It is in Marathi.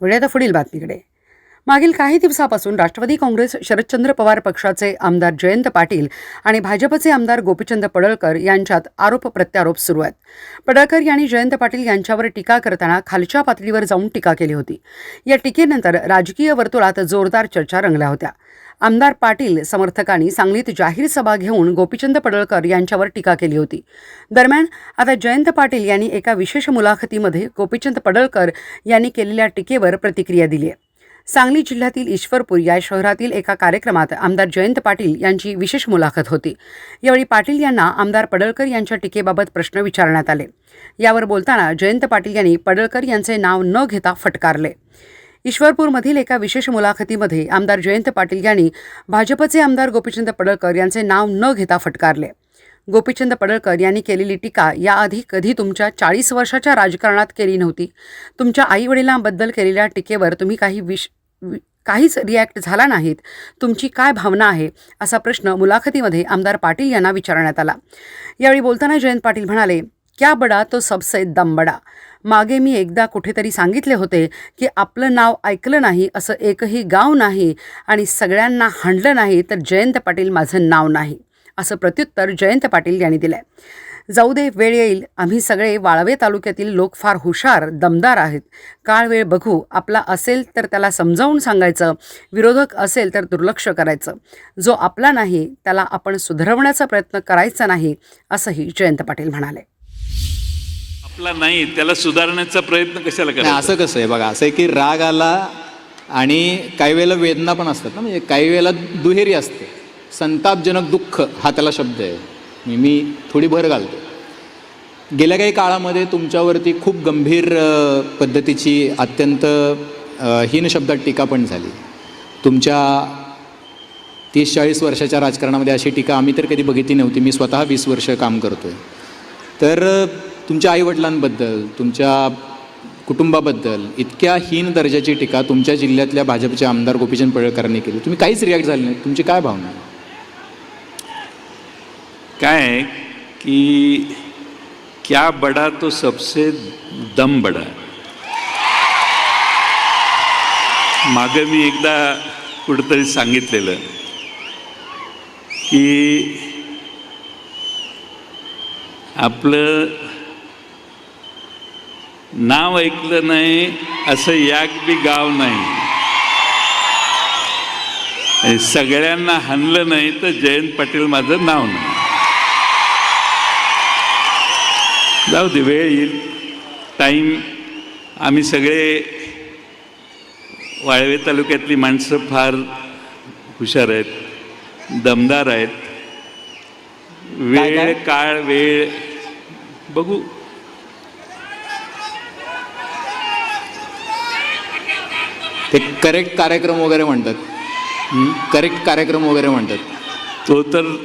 वळूया आता पुढील बातमीकडे. मागील काही दिवसापासून राष्ट्रवादी काँग्रेस शरदचंद्र पवार पक्षाचे आमदार जयंत पाटील आणि भाजपचे आमदार गोपीचंद पडळकर यांच्यात आरोप प्रत्यारोप सुरू आहेत. पडळकर यांनी जयंत पाटील यांच्यावर टीका करताना खालच्या पातळीवर जाऊन टीका केली होती. या टीकेनंतर राजकीय वर्तुळात जोरदार चर्चा रंगल्या होत्या. आमदार पाटील समर्थकांनी सांगलीत जाहीर सभा घेऊन गोपीचंद पडळकर यांच्यावर टीका केली होती. दरम्यान आता जयंत पाटील यांनी एका विशेष मुलाखतीमध्ये गोपीचंद पडळकर यांनी केलेल्या टीकेवर प्रतिक्रिया दिली आहे. सांगली जिल्ह्यातील ईश्वरपूर या शहरातील एका कार्यक्रमात आमदार जयंत पाटील यांची विशेष मुलाखत होती. यावेळी पाटील यांना आमदार पडळकर यांच्या टीकेबाबत प्रश्न विचारण्यात आले. यावर बोलताना जयंत पाटील यांनी पडळकर यांचे नाव न घेता फटकारले. ईश्वरपूरमधील एका विशेष मुलाखतीमध्ये आमदार जयंत पाटील यांनी भाजपचे आमदार गोपीचंद पडळकर यांचे नाव न घेता फटकारले. गोपीचंद पडळकर यांनी केलेली टीका याआधी कधी तुमच्या चाळीस वर्षाच्या राजकारणात केली नव्हती. तुमच्या आईवडिलांबद्दल केलेल्या टीकेवर तुम्ही काही विश काहीच रिॲक्ट झाला नाहीत. तुमची काय भावना आहे? असा प्रश्न मुलाखतीमध्ये आमदार पाटील यांना विचारण्यात आला. यावेळी बोलताना जयंत पाटील म्हणाले क्या बडा तो सबसे दम बडा? मागे मी एकदा कुठेतरी सांगितले होते की आपलं नाव ऐकलं नाही असं एकही गाव नाही आणि सगळ्यांना हाणलं नाही तर जयंत पाटील माझं नाव नाही असं प्रत्युत्तर जयंत पाटील यांनी दिलं आहे जाऊ दे वेळ येईल. आम्ही सगळे वाळवे तालुक्यातील लोक फार हुशार दमदार आहेत. काळ वेळ बघू. आपला असेल तर त्याला समजावून सांगायचं. विरोधक असेल तर दुर्लक्ष करायचं. जो आपला नाही त्याला आपण सुधारवण्याचा प्रयत्न करायचा नाही असंही जयंत पाटील म्हणाले. आपला नाही त्याला सुधारण्याचा प्रयत्न कशाला करायचा? असं कसं आहे? बघा असं आहे की राग आला आणि काही वेळेला वेदना पण असतात ना म्हणजे काही वेळेला दुहेरी असते. संतापजनक दुःख हा त्याला शब्द आहे. मी मी थोडी भर घालतो. गेल्या काही काळामध्ये तुमच्यावरती खूप गंभीर पद्धतीची अत्यंत हीन शब्दात टीका पण झाली. तुमच्या तीस चाळीस वर्षाच्या राजकारणामध्ये अशी टीका आम्ही तर कधी बघितली नव्हती. मी स्वतः वीस वर्ष काम करतो आहे तर तुमच्या आईवडिलांबद्दल तुमच्या कुटुंबाबद्दल इतक्या हीन दर्जाची टीका तुमच्या जिल्ह्यातल्या भाजपचे आमदार गोपीचंद पडळकरांनी केली. तुम्ही काहीच रिॲक्ट झाले नाही. तुमची काय भावना काय आहे की क्या बडा तो सबसे दम बडा मागं मी एकदा कुठंतरी सांगितलेलं की आपलं नाव ऐकलं नाही असं याक बी गाव नाही. सगळ्यांना हाणलं नाही तर जयंत पाटील माझं नाव नाही. जाऊ दे वेळ येईल. टाईम आम्ही सगळे वाळवे तालुक्यातली माणसं फार हुशार आहेत दमदार आहेत. वेळ? काळ वेळ बघू. ते करेक्ट कार्यक्रम वगैरे म्हणतात. करेक्ट कार्यक्रम वगैरे म्हणतात. तो तर